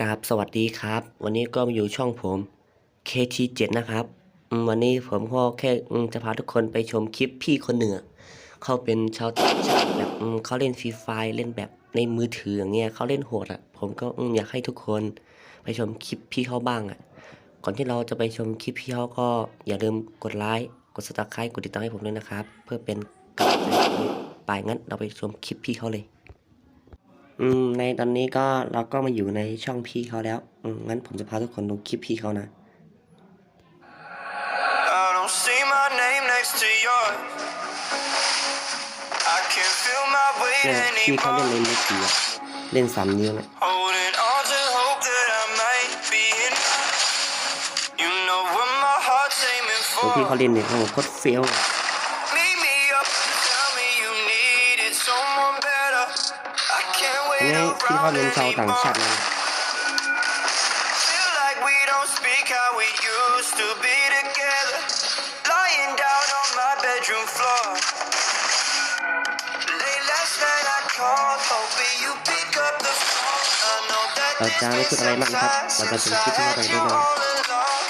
กราบสวัสดีครับ วันนี้ก็มาอยู่ช่องผม KT7 นะครับ วันนี้ผมก็แค่จะพาทุกคนไปชมคลิปพี่คนเหนึ่งอเขาเป็นชาวต่างชาติแบบเขาเล่นฟรีไฟเล่นแบบในมือถืออย่างเงี้ยเขาเล่นโหดอะ ผมก็อยากให้ทุกคนไปชมคลิปพี่เขาบ้างอะ ก่อนที่เราจะไปชมคลิปพี่เขาก็อย่าลืมกดไลค์กด subscribe กดติดตามให้ผมด้วยนะครับ เพื่อเป็นกำลังใจไปงั้นเราไปชมคลิปพี่เขาเลย อืมในตอนนี้ก็เราก็มาอยู่ในช่องพี่เขาแล้ว อืมงั้นผมจะพาทุกคนดูคลิปพี่เขานะ I don't see my name next to yours. I can't feel my weight เนี่ยพี่เขาเล่น anymore. ในมือถืออะเล่นสามนิ้วเนี่ย Holding on to hope that I might be enough. You know what my heart's aiming โอ้พี่ for. เขาเล่นเนี่ยโอ้โหโคตรเฟี้ยวอะ Meet me up and tell me you needed someone better. I can't อัน wait นี้พี่เขา around เล่นชาวต่างชาติ anymore. เลย Feel like we don't speak how we used to be together. Lying down on my bedroom floor. Late last night I called, hoping you pick up the phone. I know that เรา this จะไม่พูด been อะไร some มากนะครับ time เราจะช since มคลิป I ที่เรา had ไป you ด้วย all along.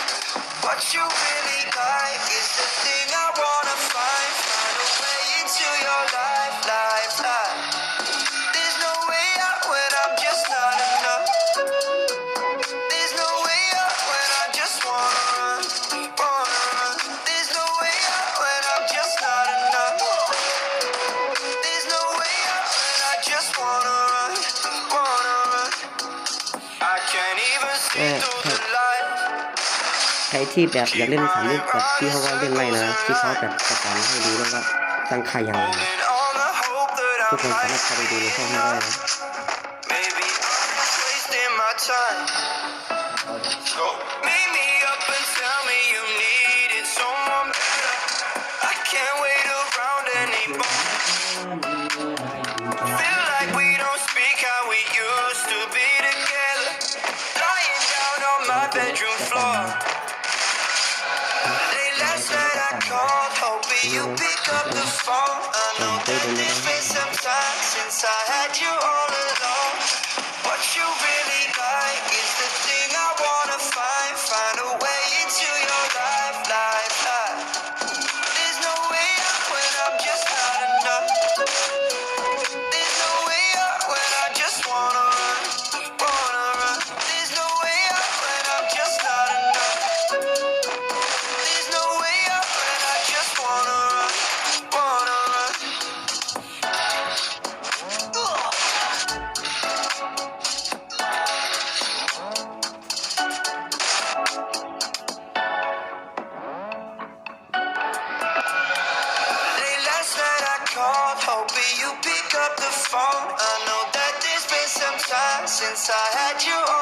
ครที่แบบอยากเล่นสามนิ้วแบบพี่เขาก็เล่นไล่นะพี่เขาแบบสอนให้ดูแล้วก็ตั้งค่ายยังไงนะ Holding on the hope that ทุกคน I สามารถ might เข้าไปดูในช่อง be ให้ได้ enough. นะ called, you pick up the phone. I know that it's been some time since I had you I hoping you pick up the phone. I know that there's been some time since I had you all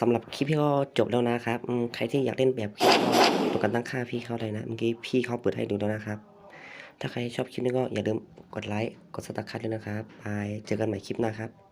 สำหรับคลิปพี่ก็จบแล้วนะครับใครที่อยากเล่นแบบก็ตัวกันตั้งค่าพี่เขาเลยนะเมื่อกี้พี่เขาเปิดให้ดูแล้วนะครับ ถ้าใครชอบคลิปนี้ก็อย่าลืมกดไลค์กดซับสไครต์ด้วยนะครับบายเจอกันใหม่คลิปหน้าครับ